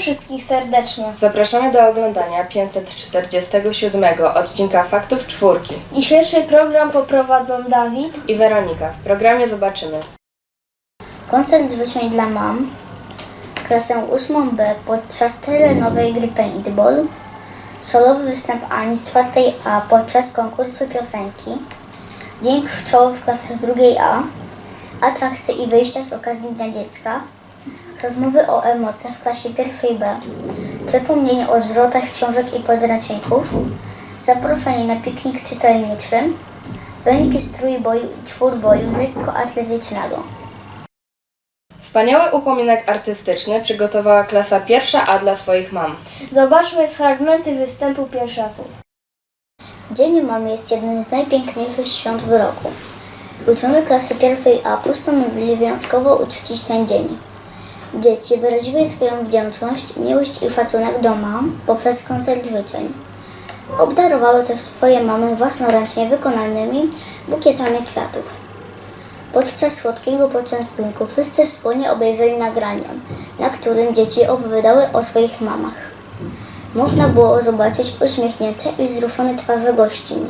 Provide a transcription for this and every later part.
wszystkich serdecznie. Zapraszamy do oglądania 547 odcinka Faktów Czwórki Dzisiejszy program poprowadzą Dawid. i Weronika. W programie zobaczymy Koncert życzeń dla mam, klasę 8B podczas terenowej gry paintball, solowy występ Ani z 4A podczas konkursu piosenki, Dzień pszczoły w klasach 2A, atrakcje i wyjścia z okazji Dnia Dziecka, rozmowy o emocjach w klasie 1B, przypomnienie o zwrotach książek i podręczników, zaproszenie na piknik czytelniczy, wyniki z trójboju i czwórboju lekkoatletycznego. Wspaniały upominek artystyczny przygotowała klasa pierwsza A dla swoich mam. Zobaczmy fragmenty występu pierwszaków. Dzień Mamy jest jednym z najpiękniejszych świąt w roku. Uczniowie klasy pierwszej A postanowili wyjątkowo uczcić ten dzień. Dzieci wyraziły swoją wdzięczność, miłość i szacunek do mam poprzez koncert życzeń. Obdarowały też swoje mamy własnoręcznie wykonanymi bukietami kwiatów. Podczas słodkiego poczęstunku wszyscy wspólnie obejrzeli nagranie, na którym dzieci opowiadały o swoich mamach. Można było zobaczyć uśmiechnięte i wzruszone twarze gościń.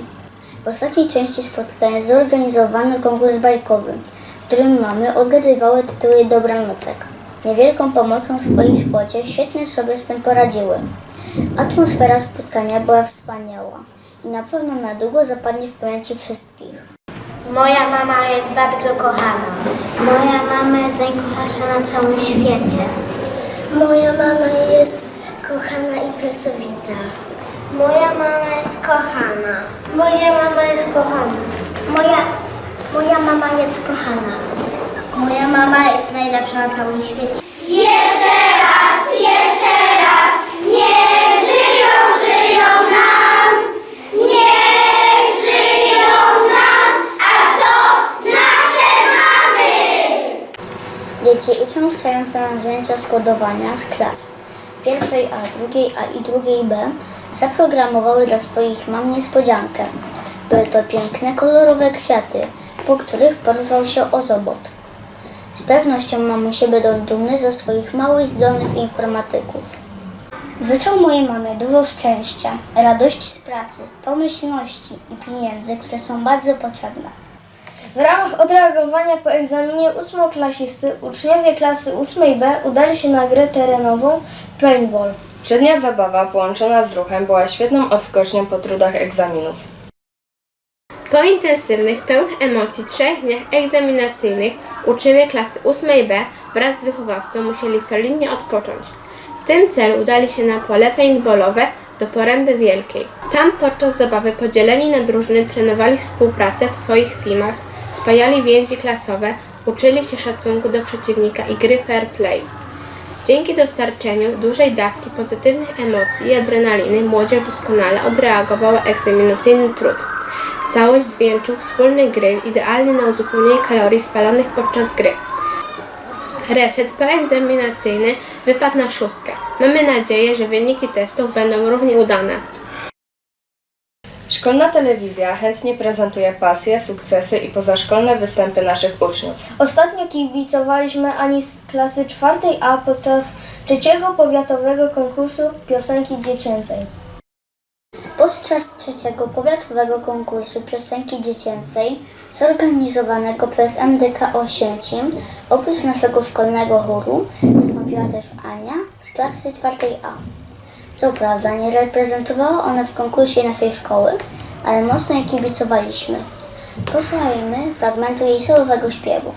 W ostatniej części spotkania zorganizowano konkurs bajkowy, w którym mamy odgadywały tytuły dobranocek. Niewielką pomocą w swojej szpocie świetnie sobie z tym poradziły. Atmosfera spotkania była wspaniała i na pewno na długo zapadnie w pamięci wszystkich. Moja mama jest bardzo kochana. Moja mama jest najkochansza na całym świecie. Moja mama jest kochana i pracowita. Moja mama jest kochana. Moja mama jest kochana. Moja, moja mama jest kochana. Moja mama jest najlepsza na całym świecie. Dzieci uczęszczające na zajęcia składowania z klas pierwszej A, drugiej A i drugiej B zaprogramowały dla swoich mam niespodziankę. Były to piękne, kolorowe kwiaty, po których poruszał się ozobot. Z pewnością mamusie będą dumne ze swoich małych, zdolnych informatyków. Życzę mojej mamie dużo szczęścia, radości z pracy, pomyślności i pieniędzy, które są bardzo potrzebne. W ramach odreagowania po egzaminie ósmoklasisty uczniowie klasy 8B udali się na grę terenową paintball. Przednia zabawa połączona z ruchem była świetną odskocznią po trudach egzaminów. Po intensywnych, pełnych emocji trzech dniach egzaminacyjnych uczniowie klasy 8B wraz z wychowawcą musieli solidnie odpocząć. W tym celu udali się na pole paintballowe do Poręby Wielkiej. Tam podczas zabawy podzieleni na drużyny trenowali współpracę w swoich teamach, spajali więzi klasowe, uczyli się szacunku do przeciwnika i gry fair play. Dzięki dostarczeniu dużej dawki pozytywnych emocji i adrenaliny młodzież doskonale odreagowała egzaminacyjny trud. Całość zwieńczył wspólny grill idealny na uzupełnienie kalorii spalonych podczas gry. Reset poegzaminacyjny wypadł na szóstkę. Mamy nadzieję, że wyniki testów będą równie udane. Szkolna telewizja chętnie prezentuje pasje, sukcesy i pozaszkolne występy naszych uczniów. Ostatnio kibicowaliśmy Ani z klasy 4A podczas trzeciego powiatowego konkursu piosenki dziecięcej. Podczas trzeciego powiatowego konkursu piosenki dziecięcej zorganizowanego przez MDK Oświęcim, oprócz naszego szkolnego chóru, wystąpiła też Ania z klasy 4A. Co prawda nie reprezentowała ona w konkursie naszej szkoły, ale mocno jej kibicowaliśmy. Posłuchajmy fragmentu jej solowego śpiewu.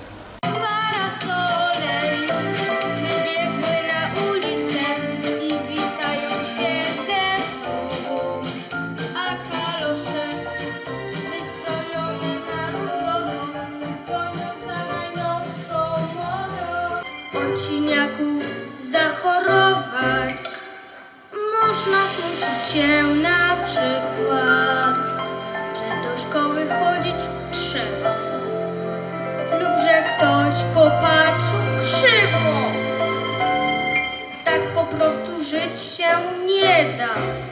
Się na przykład, że do szkoły chodzić trzeba lub że ktoś popatrzył krzywo. Tak po prostu żyć się nie da.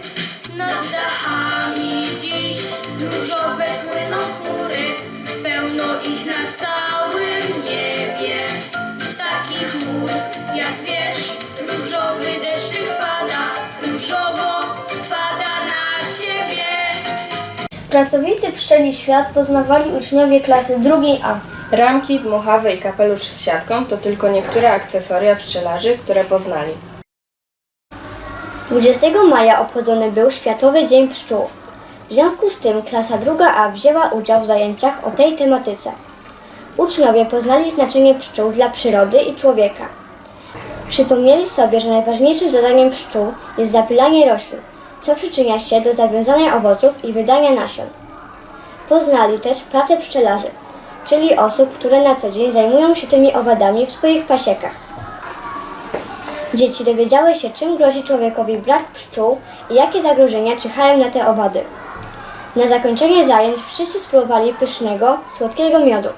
Pracowity pszczeli świat poznawali uczniowie klasy drugiej A. Ramki, dmuchawy i kapelusz z siatką to tylko niektóre akcesoria pszczelarzy, które poznali. 20 maja obchodzony był Światowy Dzień Pszczół. W związku z tym klasa druga A wzięła udział w zajęciach o tej tematyce. Uczniowie poznali znaczenie pszczół dla przyrody i człowieka. Przypomnieli sobie, że najważniejszym zadaniem pszczół jest zapylanie roślin, co przyczynia się do zawiązania owoców i wydania nasion. Poznali też pracę pszczelarzy, czyli osób, które na co dzień zajmują się tymi owadami w swoich pasiekach. Dzieci dowiedziały się, czym grozi człowiekowi brak pszczół i jakie zagrożenia czyhają na te owady. Na zakończenie zajęć wszyscy spróbowali pysznego, słodkiego miodu.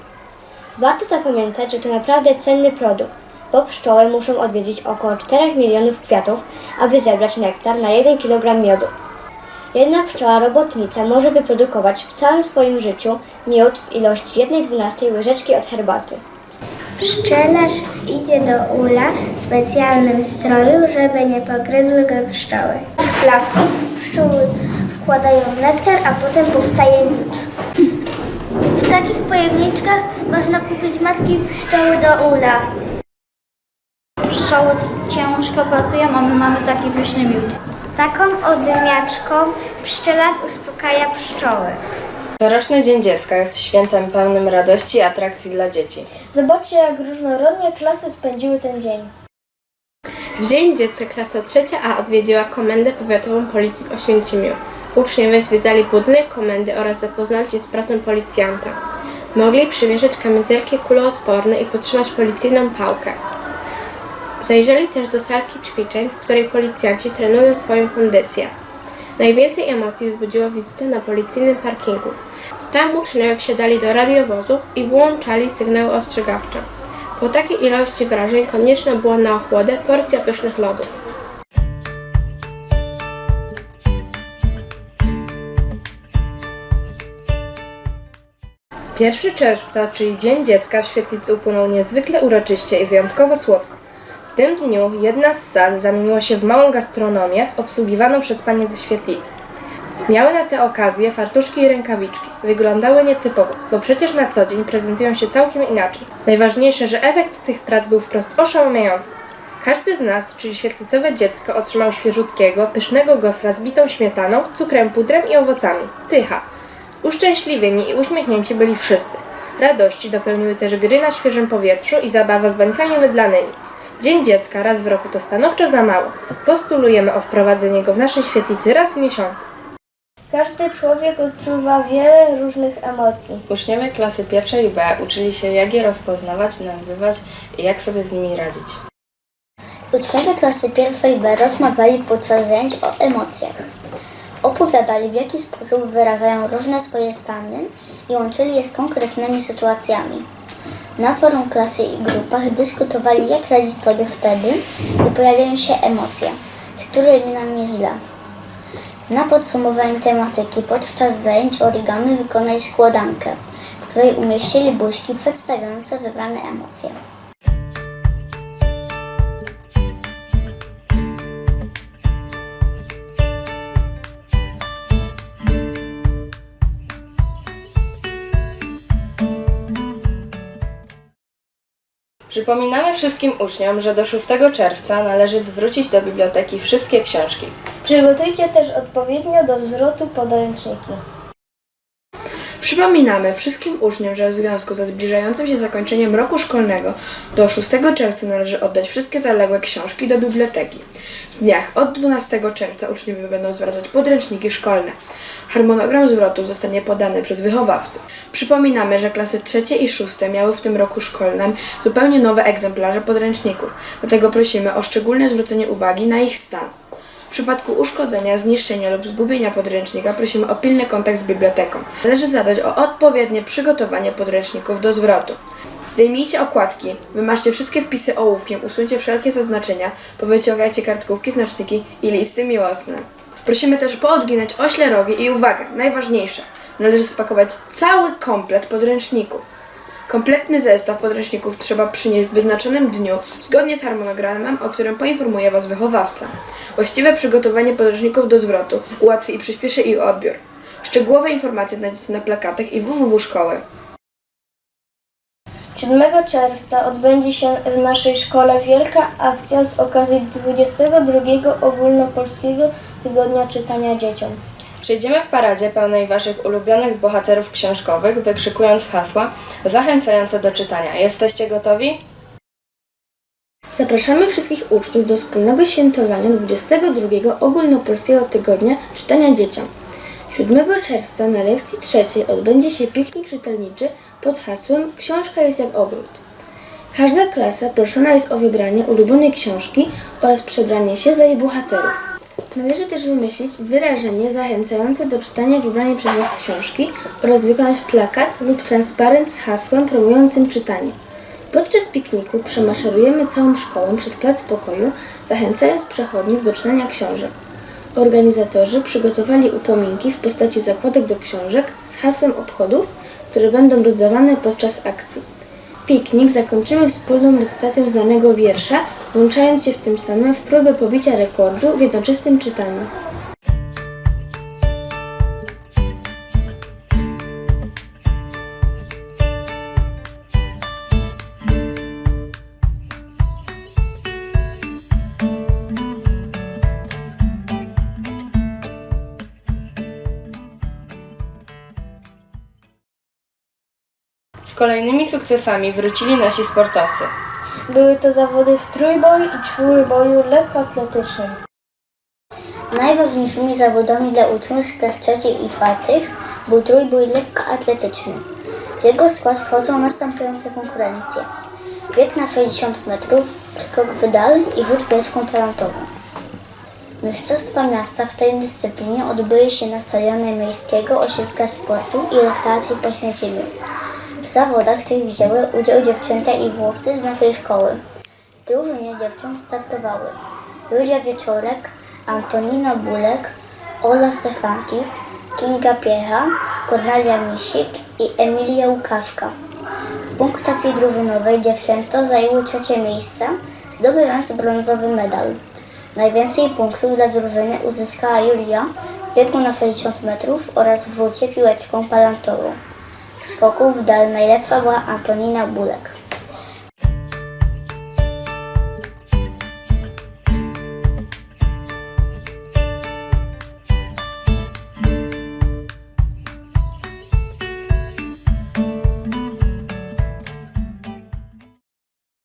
Warto zapamiętać, że to naprawdę cenny produkt, bo pszczoły muszą odwiedzić około 4 milionów kwiatów, aby zebrać nektar na 1 kg miodu. Jedna pszczoła robotnica może wyprodukować w całym swoim życiu miód w ilości 1,12 łyżeczki od herbaty. Pszczelarz idzie do ula w specjalnym stroju, żeby nie pogryzły go pszczoły. W plastów pszczoły wkładają nektar, a potem powstaje miód. W takich pojemniczkach można kupić matki pszczoły do ula. Pszczoły ciężko pracują, a my mamy taki pyszny miód. Taką odymiaczką pszczelarz uspokaja pszczoły. Coroczny Dzień Dziecka jest świętem pełnym radości i atrakcji dla dzieci. Zobaczcie, jak różnorodnie klasy spędziły ten dzień. W Dzień Dziecka klasa trzecia A odwiedziła Komendę Powiatową Policji w Oświęcimiu. Uczniowie zwiedzali budynek komendy oraz zapoznali się z pracą policjanta. Mogli przymierzyć kamizelki kuloodporne i potrzymać policyjną pałkę. Zajrzeli też do salki ćwiczeń, w której policjanci trenują swoją kondycję. Najwięcej emocji wzbudziła wizyta na policyjnym parkingu. Tam uczniowie wsiadali do radiowozu i włączali sygnały ostrzegawcze. Po takiej ilości wrażeń konieczna była na ochłodę porcja pysznych lodów. 1 czerwca, czyli Dzień Dziecka w Świetlicy upłynął niezwykle uroczyście i wyjątkowo słodko. W tym dniu jedna z sal zamieniła się w małą gastronomię obsługiwaną przez panie ze Świetlicy. Miały na tę okazję fartuszki i rękawiczki. Wyglądały nietypowo, bo przecież na co dzień prezentują się całkiem inaczej. Najważniejsze, że efekt tych prac był wprost oszałamiający. Każdy z nas, czyli świetlicowe dziecko, otrzymał świeżutkiego, pysznego gofra z bitą śmietaną, cukrem, pudrem i owocami. Pycha! Uszczęśliwieni i uśmiechnięci byli wszyscy. Radości dopełniły też gry na świeżym powietrzu i zabawa z bańkami mydlanymi. Dzień dziecka raz w roku to stanowczo za mało. Postulujemy o wprowadzenie go w naszej świetlicy raz w miesiącu. Każdy człowiek odczuwa wiele różnych emocji. Uczniowie klasy pierwszej B uczyli się jak je rozpoznawać, nazywać i jak sobie z nimi radzić. Uczniowie klasy pierwszej B rozmawiali podczas zajęć o emocjach. Opowiadali, w jaki sposób wyrażają różne swoje stany i łączyli je z konkretnymi sytuacjami. Na forum klasy i grupach dyskutowali, jak radzić sobie wtedy, gdy pojawiają się emocje, z którymi nam jest źle. Na podsumowanie tematyki podczas zajęć origami wykonali składankę, w której umieścili buźki przedstawiające wybrane emocje. Przypominamy wszystkim uczniom, że do 6 czerwca należy zwrócić do biblioteki wszystkie książki. Przygotujcie też odpowiednio do zwrotu podręczniki. Przypominamy wszystkim uczniom, że w związku ze zbliżającym się zakończeniem roku szkolnego do 6 czerwca należy oddać wszystkie zaległe książki do biblioteki. W dniach od 12 czerwca uczniowie będą zwracać podręczniki szkolne. Harmonogram zwrotów zostanie podany przez wychowawców. Przypominamy, że klasy trzecie i szóste miały w tym roku szkolnym zupełnie nowe egzemplarze podręczników, dlatego prosimy o szczególne zwrócenie uwagi na ich stan. Przypadku uszkodzenia, zniszczenia lub zgubienia podręcznika prosimy o pilny kontakt z biblioteką. Należy zadać o odpowiednie przygotowanie podręczników do zwrotu. Zdejmijcie okładki, wymaszcie wszystkie wpisy ołówkiem, usuńcie wszelkie zaznaczenia, powyciągajcie kartkówki, znaczniki i listy miłosne. Prosimy też poodginać ośle rogi i uwaga, najważniejsze, należy spakować cały komplet podręczników. Kompletny zestaw podręczników trzeba przynieść w wyznaczonym dniu, zgodnie z harmonogramem, o którym poinformuje Was wychowawca. Właściwe przygotowanie podręczników do zwrotu ułatwi i przyspieszy ich odbiór. Szczegółowe informacje znajdziecie na plakatach i www szkoły. 7 czerwca odbędzie się w naszej szkole wielka akcja z okazji 22 Ogólnopolskiego Tygodnia Czytania Dzieciom. Przejdziemy w paradzie pełnej Waszych ulubionych bohaterów książkowych, wykrzykując hasła zachęcające do czytania. Jesteście gotowi? Zapraszamy wszystkich uczniów do wspólnego świętowania 22 Ogólnopolskiego Tygodnia Czytania Dzieciom. 7 czerwca na lekcji trzeciej odbędzie się piknik czytelniczy pod hasłem Książka jest jak ogród. Każda klasa proszona jest o wybranie ulubionej książki oraz przebranie się za jej bohaterów. Należy też wymyślić wyrażenie zachęcające do czytania wybranej przez Was książki oraz wykonać plakat lub transparent z hasłem promującym czytanie. Podczas pikniku przemaszerujemy całą szkołą przez plac pokoju, zachęcając przechodniów do czytania książek. Organizatorzy przygotowali upominki w postaci zakładek do książek z hasłem obchodów, które będą rozdawane podczas akcji. Piknik zakończymy wspólną recytacją znanego wiersza, włączając się w tym samym w próbę pobicia rekordu w jednoczesnym czytaniu. Z kolejnymi sukcesami wrócili nasi sportowcy. Były to zawody w trójboju i czwórboju lekkoatletycznym. Najważniejszymi zawodami dla uczniów z klas trzecich i czwartych był trójbój lekkoatletyczny. W jego skład wchodzą następujące konkurencje. Bieg na 60 metrów, skok w dal i rzut pieczką planetową. Mistrzostwa miasta w tej dyscyplinie odbyły się na stadionie Miejskiego Ośrodka Sportu i Rekreacji w Oświęcimiu. W zawodach tych wzięły udział dziewczęta i chłopcy z naszej szkoły. W drużynie dziewcząt startowały Julia Wieczorek, Antonina Bulek, Ola Stefankiw, Kinga Piecha, Kornelia Misik i Emilia Łukaszka. W punktacji drużynowej dziewczęta zajęły trzecie miejsce, zdobywając brązowy medal. Najwięcej punktów dla drużyny uzyskała Julia w biegu na 60 metrów oraz w rzucie piłeczką palantową. W skoku w dal najlepsza była Antonina Bulek.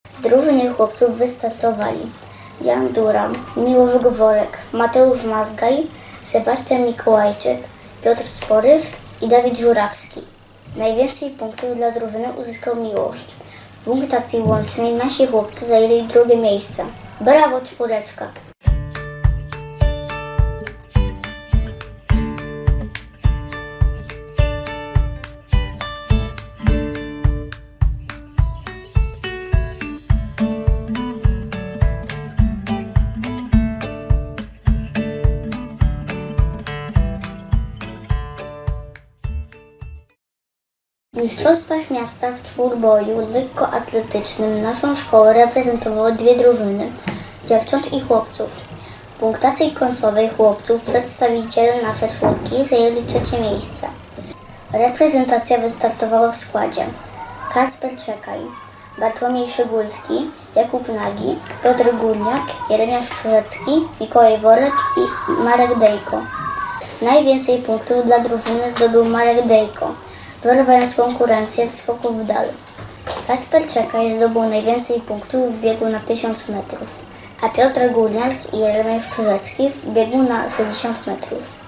W drużynie chłopców wystartowali Jan Duran, Miłosz Gworek, Mateusz Mazgaj, Sebastian Mikołajczyk, Piotr Sporyż i Dawid Żurawski. Najwięcej punktów dla drużyny uzyskał Miłosz. W punktacji łącznej nasi chłopcy zajęli drugie miejsce. Brawo czwóreczka! Mistrzostwach Miasta w czwórboju lekkoatletycznym naszą szkołę reprezentowały dwie drużyny dziewcząt i chłopców. W punktacji końcowej chłopców przedstawiciele nasze czwórki zajęli trzecie miejsce. Reprezentacja wystartowała w składzie Kacper Czekaj, Bartłomiej Szygulski, Jakub Nagi, Piotr Górniak, Jeremiasz Krzyżecki, Mikołaj Worek i Marek Dejko. Najwięcej punktów dla drużyny zdobył Marek Dejko, wyrywając konkurencję w skoku w dal. Kasper Czekaj zdobył najwięcej punktów w biegu na 1000 metrów, a Piotr Górniak i Jeremiasz Krzyżecki w biegu na 60 metrów.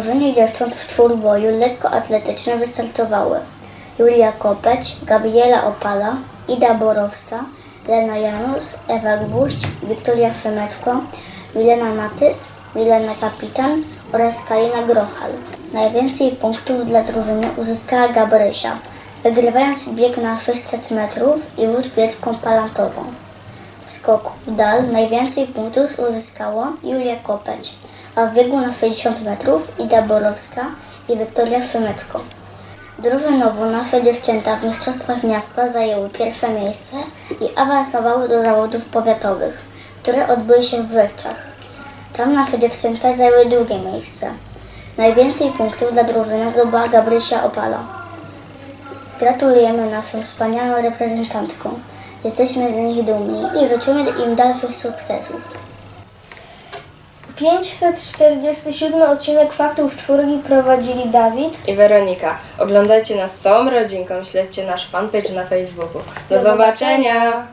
Drużyny dziewcząt w czwórboju lekkoatletycznym wystartowały Julia Kopeć, Gabriela Opala, Ida Borowska, Lena Janus, Ewa Gwóźdź, Wiktoria Szemeczko, Milena Matys, Milena Kapitan oraz Kalina Grochal. Najwięcej punktów dla drużyny uzyskała Gabrysia, wygrywając bieg na 600 metrów i rzut pieczką palantową. W skoku w dal najwięcej punktów uzyskała Julia Kopeć, a w biegu na 60 metrów Ida Borowska i Wiktoria Szymeczko. Drużynowo nasze dziewczęta w mistrzostwach miasta zajęły pierwsze miejsce i awansowały do zawodów powiatowych, które odbyły się w Rzeczach. Tam nasze dziewczęta zajęły drugie miejsce. Najwięcej punktów dla drużyny zdobyła Gabrysia Opala. Gratulujemy naszym wspaniałym reprezentantkom. Jesteśmy z nich dumni i życzymy im dalszych sukcesów. 547 odcinek Faktów Czwórki prowadzili Dawid. I Weronika. Oglądajcie nas z całą rodzinką, śledźcie nasz fanpage na Facebooku. Do, zobaczenia.